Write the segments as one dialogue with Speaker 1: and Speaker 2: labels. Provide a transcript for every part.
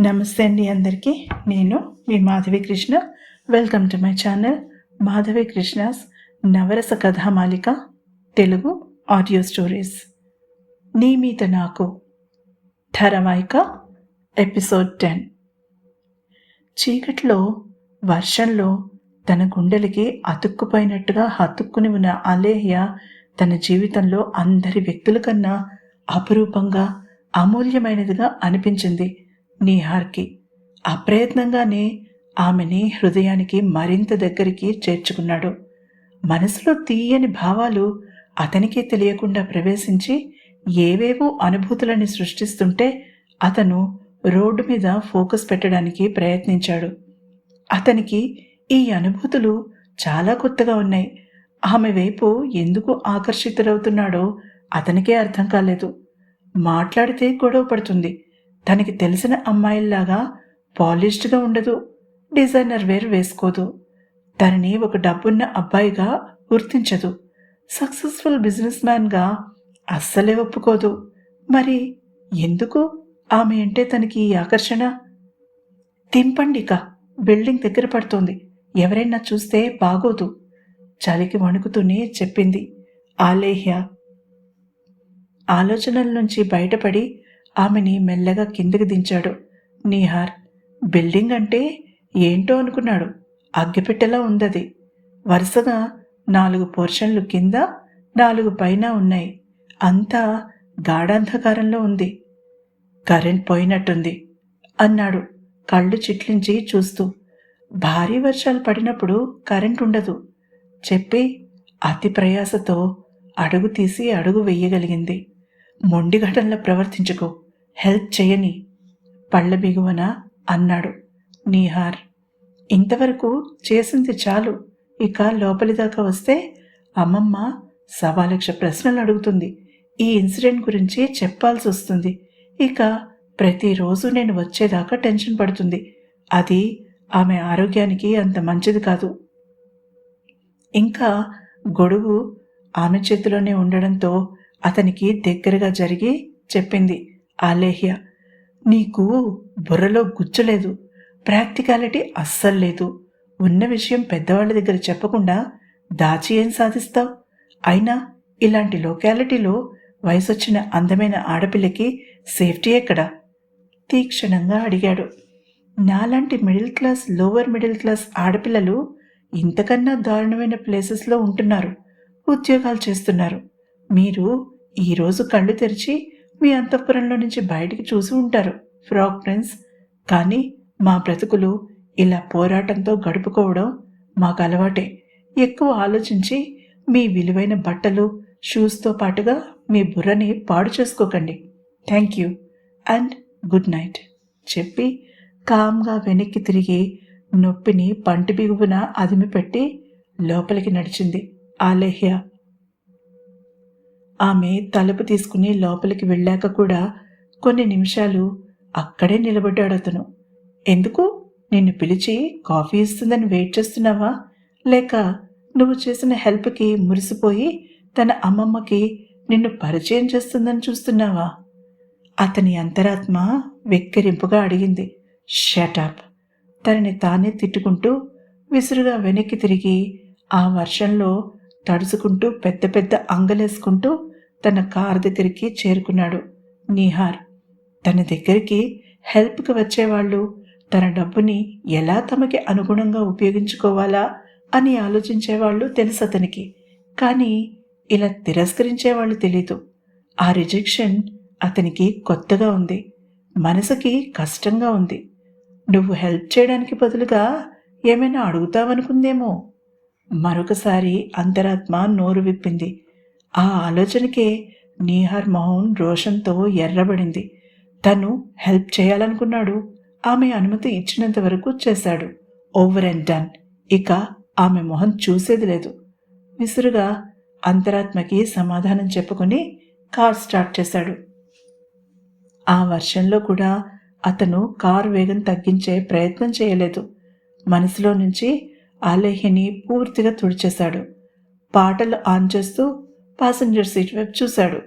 Speaker 1: నమస్తే అండి అందరికీ. నేను మీ Madhavi Krishna. Welcome to my channel Madhavi Krishna's Navarasa Kathamalika Telugu audio stories నీ మీద నాకు ధారావాహిక ఎపిసోడ్ టెన్ చీకట్లో వర్షంలో తన గుండెలకి అతుక్కుపోయినట్టుగా హతుక్కుని ఉన్న అలేహ్య తన జీవితంలో అందరి వ్యక్తుల కన్నా అపురూపంగా అమూల్యమైనదిగా అనిపించింది. నీహార్కి అప్రయత్నంగానే ఆమెని హృదయానికి మరింత దగ్గరికి చేర్చుకున్నాడు. మనసులో తీయని భావాలు అతనికే తెలియకుండా ప్రవేశించి ఏవేవో అనుభూతులని సృష్టిస్తుంటే అతను రోడ్డు మీద ఫోకస్ పెట్టడానికి ప్రయత్నించాడు. అతనికి ఈ అనుభూతులు చాలా కొత్తగా ఉన్నాయి. ఆమె వైపు ఎందుకు ఆకర్షితులవుతున్నాడో అతనికే అర్థం కాలేదు. మాట్లాడితే గొడవ పడుతుంది. తనకి తెలిసిన అమ్మాయిల్లాగా పాలిష్డ్గా ఉండదు. డిజైనర్ వేర్ వేసుకోదు. తనని ఒక డబ్బున్న అబ్బాయిగా గుర్తించదు. సక్సెస్ఫుల్ బిజినెస్ మ్యాన్గా అస్సలే ఒప్పుకోదు. మరి ఎందుకు ఆమె అంటే తనకి ఈ ఆకర్షణ? తింపండిక బిల్డింగ్ దగ్గర పడుతోంది. ఎవరైనా చూస్తే బాగోదు. చలికి వణుకుతూనే చెప్పింది ఆలేహ్య. ఆలోచనల నుంచి బయటపడి ఆమెని మెల్లగా కిందకి దించాడు. నీహార్ బిల్డింగ్ అంటే ఏంటో అనుకున్నాడు. అగ్గిపెట్టెలా ఉందది. వరుసగా నాలుగు పోర్షన్లు కింద నాలుగు పైన ఉన్నాయి. అంతా గాఢాంధకారంలో ఉంది. కరెంట్ పోయినట్టుంది అన్నాడు కళ్ళు చిట్లించి చూస్తూ. భారీ వర్షాలు పడినప్పుడు కరెంట్ ఉండదు చెప్పి అతి ప్రయాసతో అడుగు తీసి అడుగు వెయ్యగలిగింది మొండిఘటనలో ప్రవర్తించుకో. హెల్ప్ చేయని పళ్ళ బిగువన? అన్నాడు నీహార్. ఇంతవరకు చేసింది చాలు. ఇక లోపలి దాకా వస్తే అమ్మమ్మ సవాలక్ష ప్రశ్నలు అడుగుతుంది. ఈ ఇన్సిడెంట్ గురించి చెప్పాల్సి వస్తుంది. ఇక ప్రతిరోజు నేను వచ్చేదాకా టెన్షన్ పడుతుంది. అది ఆమె ఆరోగ్యానికి అంత మంచిది కాదు. ఇంకా గొడుగు ఆమె చేతిలోనే ఉండడంతో అతనికి దగ్గరగా జరిగి చెప్పింది. ఆలేహ్య నీకు బుర్రలో గుచ్చలేదు ప్రాక్టికాలిటీ అస్సలు లేదు. ఉన్న విషయం పెద్దవాళ్ళ దగ్గర చెప్పకుండా దాచి ఏం సాధిస్తావు? అయినా ఇలాంటి లొకాలిటీలో వయసొచ్చిన అందమైన ఆడపిల్లకి సేఫ్టీ ఎక్కడా? తీక్షణంగా అడిగాడు. నాలాంటి middle class lower middle class ఆడపిల్లలు ఇంతకన్నా దారుణమైన ప్లేసెస్లో ఉంటున్నారు ఉద్యోగాలు చేస్తున్నారు. మీరు ఈరోజు కళ్ళు తెరిచి మీ అంతఃపురంలో నుంచి బయటికి చూసి ఉంటారు ఫ్రాక్ ప్రిన్స్ కానీ మా బ్రతుకులు ఇలా పోరాటంతో గడుపుకోవడం మాకు అలవాటే. ఎక్కువ ఆలోచించి మీ విలువైన బట్టలు షూస్తో పాటుగా మీ బుర్రని పాడు చేసుకోకండి. Thank you and good night చెప్పి కామ్గా వెనక్కి తిరిగి నొప్పిని పంటి బిగువున అదిమి పెట్టి లోపలికి నడిచింది ఆలేహ్య. ఆమె తలుపు తీసుకుని లోపలికి వెళ్ళాక కూడా కొన్ని నిమిషాలు అక్కడే నిలబడ్డాడు అతను. ఎందుకు? నిన్ను పిలిచి కాఫీ ఇస్తుందని వెయిట్ చేస్తున్నావా? లేక నువ్వు చేసిన హెల్ప్కి మురిసిపోయి తన అమ్మమ్మకి నిన్ను పరిచయం చేస్తుందని చూస్తున్నావా? అతని అంతరాత్మ వెక్కిరింపుగా అడిగింది. షటాప్ తనని తానే తిట్టుకుంటూ విసురుగా వెనక్కి తిరిగి ఆ వర్షంలో తడుచుకుంటూ పెద్ద పెద్ద అంగలేసుకుంటూ తన కార్ దగ్గరికి చేరుకున్నాడు. నీహార్ తన దగ్గరికి హెల్ప్కి వచ్చేవాళ్ళు తన డబ్బుని ఎలా తమకి అనుగుణంగా ఉపయోగించుకోవాలా అని ఆలోచించేవాళ్ళు తెలుసు అతనికి. కానీ ఇలా తిరస్కరించేవాళ్ళు తెలీదు. ఆ రిజెక్షన్ అతనికి కొత్తగా ఉంది. మనసుకి కష్టంగా ఉంది. నువ్వు హెల్ప్ చేయడానికి బదులుగా ఏమైనా అడుగుతావనుకుందేమో? మరొకసారి అంతరాత్మ నోరు విప్పింది. ఆ ఆలోచనకే నీహార్ మొహం రోషంతో ఎర్రబడింది. తను హెల్ప్ చేయాలనుకున్నాడు. ఆమె అనుమతి ఇచ్చినంత వరకు చేశాడు. Over and done. ఇక ఆమె మొహం చూసేది లేదు. విసురుగా అంతరాత్మకి సమాధానం చెప్పుకుని కార్ స్టార్ట్ చేశాడు. ఆ వర్షంలో కూడా అతను కారు వేగం తగ్గించే ప్రయత్నం చేయలేదు. మనసులో నుంచి ఆలేహ్యని పూర్తిగా తుడిచేశాడు. పాటలు ఆన్ చేస్తూ పాసెంజర్ సీట్ వైపు చూశాడు.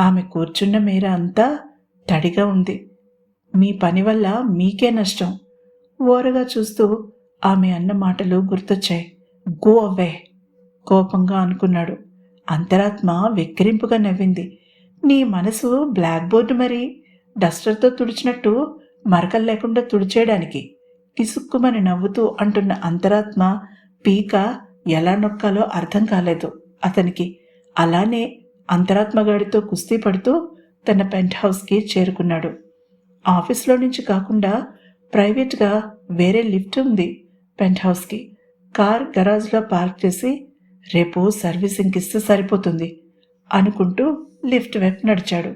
Speaker 1: ఆమె కూర్చున్న మేర అంతా తడిగా ఉంది. మీ పని వల్ల మీకే నష్టం. ఓరగా చూస్తూ ఆమె అన్న మాటలు గుర్తొచ్చాయి. గో అవే కోపంగా అనుకున్నాడు. అంతరాత్మ వెక్కిరింపుగా నవ్వింది. నీ మనసు బ్లాక్ బోర్డు మరి డస్టర్తో తుడిచినట్టు మరకలు లేకుండా తుడిచేయడానికి కిసుక్కుమని నవ్వుతూ అంటున్న అంతరాత్మ పీక ఎలా నొక్కాలో అర్థం కాలేదు. అతనికి అలానే అంతరాత్మగాడితో కుస్తీ పడుతూ తన పెంట్ హౌస్కి చేరుకున్నాడు. ఆఫీస్లో నుంచి కాకుండా ప్రైవేట్గా వేరే లిఫ్ట్ ఉంది పెంట్ హౌస్కి. కార్ గరాజ్లో పార్క్ చేసి రేపు సర్వీసింగ్కి ఇస్తే సరిపోతుంది అనుకుంటూ లిఫ్ట్ వైపు నడిచాడు.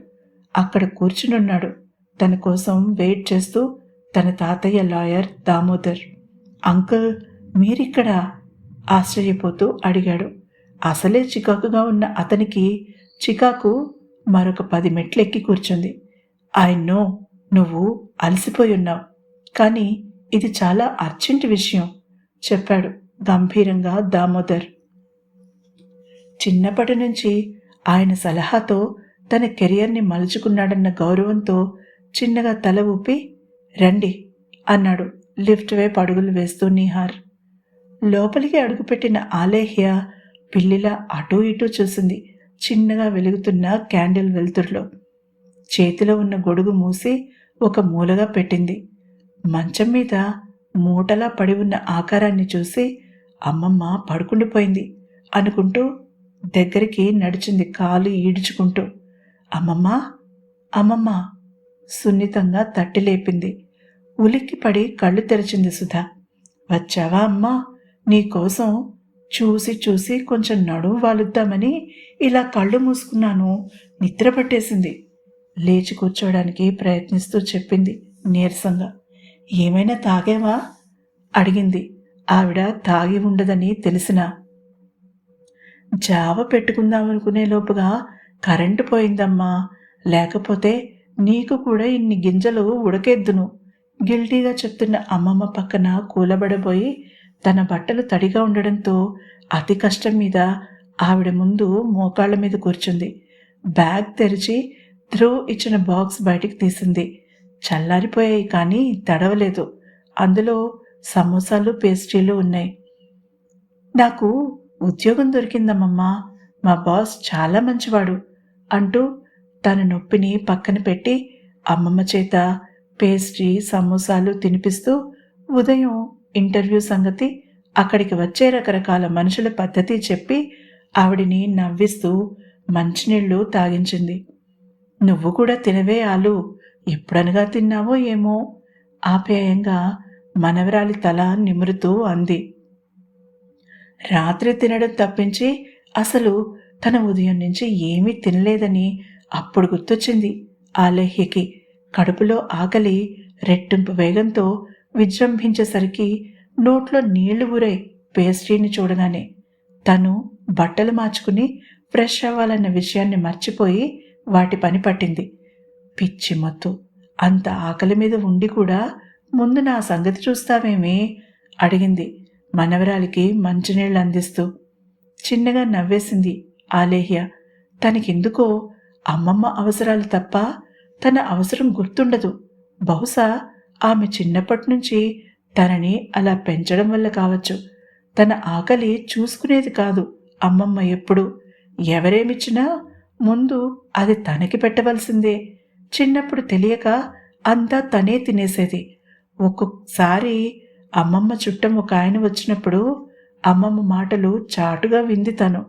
Speaker 1: అక్కడ కూర్చునున్నాడు. తన కోసం వెయిట్ చేస్తూ తన తాతయ్య లాయర్ దామోదర్. అంకుల్ మీరిక్కడ? ఆశ్చర్యపోతూ అడిగాడు. అసలే చికాకుగా ఉన్న అతనికి చికాకు మరొక పది మెట్లు ఎక్కి కూర్చుంది. ఐ నో నువ్వు అలసిపోయి ఉన్నావు. కానీ ఇది చాలా అర్జెంట్ విషయం చెప్పాడు గంభీరంగా దామోదర్. చిన్నప్పటి నుంచి ఆయన సలహాతో తన కెరియర్ని మలుచుకున్నాడన్న గౌరవంతో చిన్నగా తల ఊపి రండి అన్నాడు లిఫ్ట్ వైపు అడుగులు వేస్తూ నిహార్. లోపలికి అడుగుపెట్టిన ఆలేహ్య పిల్లిలా అటూ ఇటూ చూసింది. చిన్నగా వెలుగుతున్న క్యాండిల్ వెలుతురులో. చేతిలో ఉన్న గొడుగు మూసి ఒక మూలగా పెట్టింది. మంచం మీద మూటలా పడి ఉన్న ఆకారాన్ని చూసి అమ్మమ్మ పడుకుండిపోయింది అనుకుంటూ దగ్గరికి నడిచింది కాలు ఈడ్చుకుంటూ. అమ్మమ్మ అమ్మమ్మ సున్నితంగా తట్టి లేపింది. ఉలిక్కిపడి కళ్ళు తెరిచింది సుధా. వచ్చావా అమ్మా? నీకోసం చూసి చూసి కొంచెం నడుము వాలుద్దామని ఇలా కళ్ళు మూసుకున్నాను. నిద్ర పట్టేసింది. లేచి కూర్చోవడానికి ప్రయత్నిస్తూ చెప్పింది నీరసంగా. ఏమైనా తాగేవా? అడిగింది. ఆవిడ తాగి ఉండదని తెలిసిన. జావ పెట్టుకుందామనుకునే లోపుగా కరెంటు పోయిందమ్మా. లేకపోతే నీకు కూడా ఇన్ని గింజలు ఉడకెద్దును. గిల్టీగా చెప్తున్న అమ్మమ్మ పక్కన కూలబడబోయి తన బట్టలు తడిగా ఉండడంతో అతి కష్టం మీద ఆవిడ ముందు మోకాళ్ళ మీద కూర్చుంది. బ్యాగ్ తెరిచి ధ్రువ్ ఇచ్చిన బాక్స్ బయటికి తీసింది. చల్లారిపోయాయి కానీ తడవలేదు. అందులో సమోసాలు పేస్ట్రీలు ఉన్నాయి. నాకు ఉద్యోగం దొరికిందమ్మమ్మా. మా బాస్ చాలా మంచివాడు అంటూ తన నొప్పిని పక్కన పెట్టి అమ్మమ్మ చేత పేస్ట్రీ సమోసాలు తినిపిస్తూ ఉదయం ఇంటర్వ్యూ సంగతి అక్కడికి వచ్చే రకరకాల మనుషుల పద్ధతి చెప్పి ఆవిడిని నవ్విస్తూ మంచినీళ్ళు తాగించింది. నువ్వు కూడా తినవే ఆలు. ఎప్పుడనగా తిన్నావో ఏమో? ఆప్యాయంగా మనవరాలి తల నిమురుతూ అంది. రాత్రి తినడం తప్పించి అసలు తన ఉదయం నుంచి ఏమీ తినలేదని అప్పుడు గుర్తొచ్చింది. ఆ ఆలేహ్యకి కడుపులో ఆకలి రెట్టింపు వేగంతో విజృంభించేసరికి నోట్లో నీళ్ళు ఊరై పేస్ట్రీని చూడగానే తను బట్టలు మార్చుకుని ఫ్రెష్ అవ్వాలన్న విషయాన్ని మర్చిపోయి వాటి పని పట్టింది. పిచ్చి మత్తు అంత ఆకలి మీద ఉండి కూడా ముందు నా సంగతి చూస్తావేమి? అడిగింది మనవరాలికి మంచినీళ్ళు అందిస్తూ. చిన్నగా నవ్వేసింది ఆలేహ్య. తనకెందుకో అమ్మమ్మ అవసరాలు తప్ప తన అవసరం గుర్తుండదు. బహుశా ఆమె చిన్నప్పటి నుంచి తనని అలా పెంచడం వల్ల కావచ్చు. తన ఆకలి చూసుకునేది కాదు. అమ్మమ్మ ఎప్పుడు ఎవరేమిచ్చినా ముందు అది తనకి పెట్టవలసిందే. చిన్నప్పుడు తెలియక అంతా తనే తినేసేది. ఒక్కొక్కసారి అమ్మమ్మ చుట్టం ఒక ఆయన వచ్చినప్పుడు అమ్మమ్మ మాటలు చాటుగా వింది తను.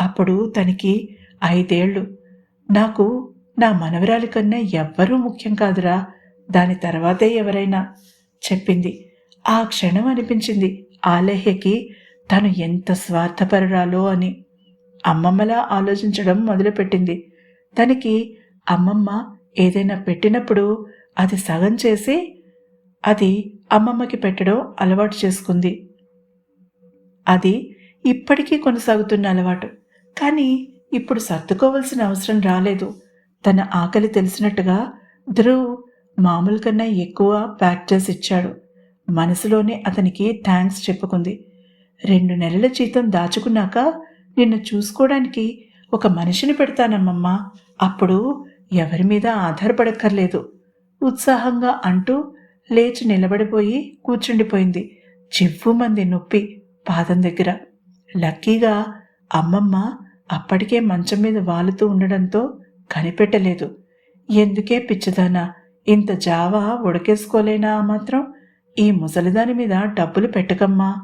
Speaker 1: అప్పుడు తనకి ఐదేళ్ళు. నాకు నా మనవరాలి కన్నా ఎవ్వరూ ముఖ్యం కాదురా. దాని తర్వాతే ఎవరైనా చెప్పింది. ఆ క్షణం అనిపించింది. ఆలేహ్యకి తను ఎంత స్వార్థపరురాలో అని. అమ్మమ్మలా ఆలోచించడం మొదలుపెట్టింది. తనకి అమ్మమ్మ ఏదైనా పెట్టినప్పుడు అది సగం చేసి అది అమ్మమ్మకి పెట్టడం అలవాటు చేసుకుంది. అది ఇప్పటికీ కొనసాగుతున్న అలవాటు. కానీ ఇప్పుడు సర్దుకోవాల్సిన అవసరం రాలేదు. తన ఆకలి తెలిసినట్టుగా ధ్రువ్ మామూలు కన్నా ఎక్కువ ప్యాక్ చేసి ఇచ్చాడు. మనసులోనే అతనికి థ్యాంక్స్ చెప్పుకుంది. రెండు నెలల జీతం దాచుకున్నాక నిన్ను చూసుకోవడానికి ఒక మనిషిని పెడతానమ్మమ్మా. అప్పుడు ఎవరి మీద ఆధారపడక్కర్లేదు. ఉత్సాహంగా అంటూ లేచి నిలబడిపోయి కూర్చుండిపోయింది. చివ్వుమంది నొప్పి పాదం దగ్గర. లక్కీగా అమ్మమ్మ అప్పటికే మంచం మీద వాలుతూ ఉండడంతో కనిపెట్టలేదు. ఎందుకే పిచ్చిదానా? ఇంత జావా ఉడకేసుకోలేనా మాత్రం? ఈ ముసలిదాని మీద డబ్బులు పెట్టకమ్మా.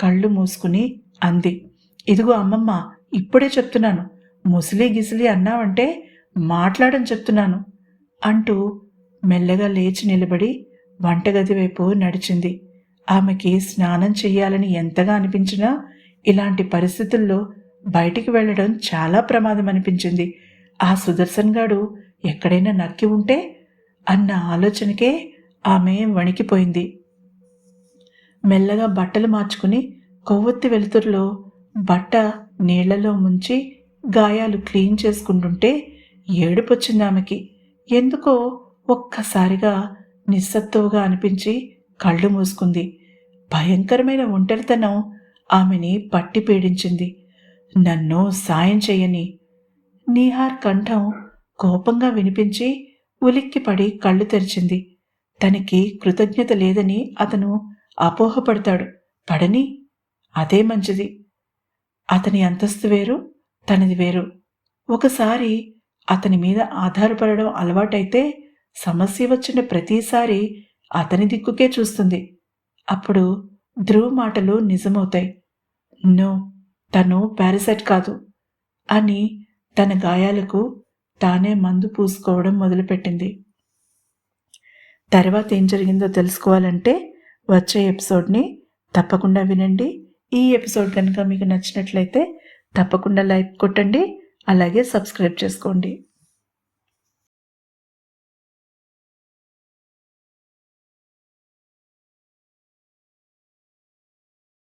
Speaker 1: కళ్ళు మూసుకుని అంది. ఇదిగో అమ్మమ్మ ఇప్పుడే చెప్తున్నాను. ముసలి గిసిలి అన్నావంటే మాట్లాడని చెప్తున్నాను అంటూ మెల్లగా లేచి నిలబడి వంటగది వైపు నడిచింది. ఆమెకి స్నానం చేయాలని ఎంతగా అనిపించినా ఇలాంటి పరిస్థితుల్లో బయటికి వెళ్ళడం చాలా ప్రమాదం అనిపించింది ఆ సుదర్శన్ గాడు ఎక్కడైనా నక్కి ఉంటే అన్న ఆలోచనకే ఆమె వణికిపోయింది. మెల్లగా బట్టలు మార్చుకుని కొవ్వొత్తి వెలుతురులో బట్ట నీళ్ళలో ముంచి గాయాలు క్లీన్ చేసుకుంటుంటే ఏడుపొచ్చింది ఆమెకి. ఎందుకో ఒక్కసారిగా నిస్సత్తువుగా అనిపించి కళ్ళు మూసుకుంది. భయంకరమైన ఒంటరితనం ఆమెని పట్టి పీడించింది. నన్ను సాయం చేయని నీహార్ కంఠం కోపంగా వినిపించి ఉలిక్కిపడి కళ్ళు తెరిచింది. తనకి కృతజ్ఞత లేదని అతను అపోహపడతాడు. పడని? అదే మంచిది. అతని అంతస్తు వేరు తనది వేరు. ఒకసారి అతని మీద ఆధారపడడం అలవాటైతే సమస్య వచ్చిన ప్రతిసారి అతని దిక్కుకే చూస్తుంది. అప్పుడు ధ్రువ్ మాటలు నిజమవుతాయి. నో తను పారాసైట్ కాదు అని తన గాయాలకు తానే మందు పూసుకోవడం మొదలుపెట్టింది. తర్వాత ఏం జరిగిందో తెలుసుకోవాలంటే వచ్చే ఎపిసోడ్ని తప్పకుండా వినండి. ఈ ఎపిసోడ్ కనుక మీకు నచ్చినట్లయితే తప్పకుండా లైక్ కొట్టండి. అలాగే సబ్స్క్రైబ్ చేసుకోండి.